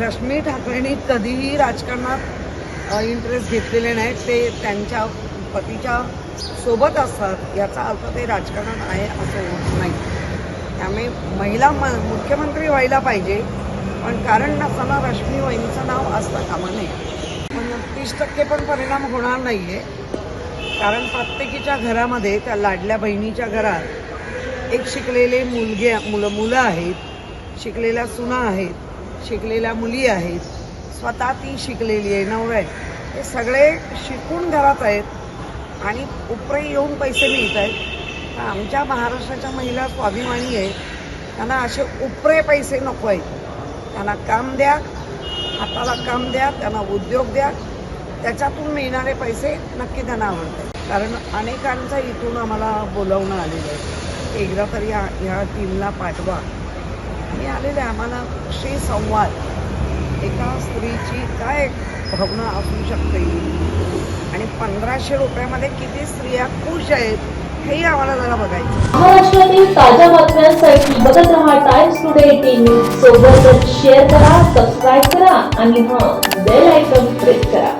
रश्मी ठाकरेंनी कधीही राजकारणात इंटरेस्ट घेतलेले नाहीत. ते त्यांच्या पतीच्या सोबत असतात. याचा अर्थ ते राजकारणात आहे असं होत नाही. त्यामुळे महिला म मुख्यमंत्री व्हायला पाहिजे. पण कारण नसताना रश्मी वहिनीचं नाव असता कामा नये. पण तीस टक्के पण परिणाम होणार नाही आहे कारण प्रत्येकीच्या घरामध्ये त्या लाडल्या बहिणीच्या घरात एक शिकलेले मुलगे मुलं मुलं आहेत. शिकलेल्या सुना आहेत. शिकलेल्या मुली आहेत. स्वतः ती शिकलेली आहे नवरा आहे. हे सगळे शिकून घरात आहेत आणि उपरे येऊन पैसे मिळत आहेत. आमच्या महाराष्ट्राच्या महिला स्वाभिमानी आहेत. त्यांना असे उपरे पैसे नको आहेत. त्यांना काम द्या हाताला काम द्या त्यांना उद्योग द्या. त्याच्यातून मिळणारे पैसे नक्की त्यांना आवडतात कारण अनेकांचं इथून आम्हाला बोलावणं आलेलं आहे. एकदा तरी ह्या ह्या टीमला पाठवा. हे आलेलं आहे आम्हाला क्षे संवाद. एका स्त्रीची काय भावना असू शकते? आणि पंधराशे रुपयामध्ये किती स्त्रिया खुश आहेत हेही आम्हाला जरा बघायचं महाराष्ट्रातील ताज्या बातम्यांसाठी बघत राहा टाइम्स टुडे एटीन सोबतच शेअर करा सबस्क्राईब करा आणि हा बेल आयकॉन प्रेस करा.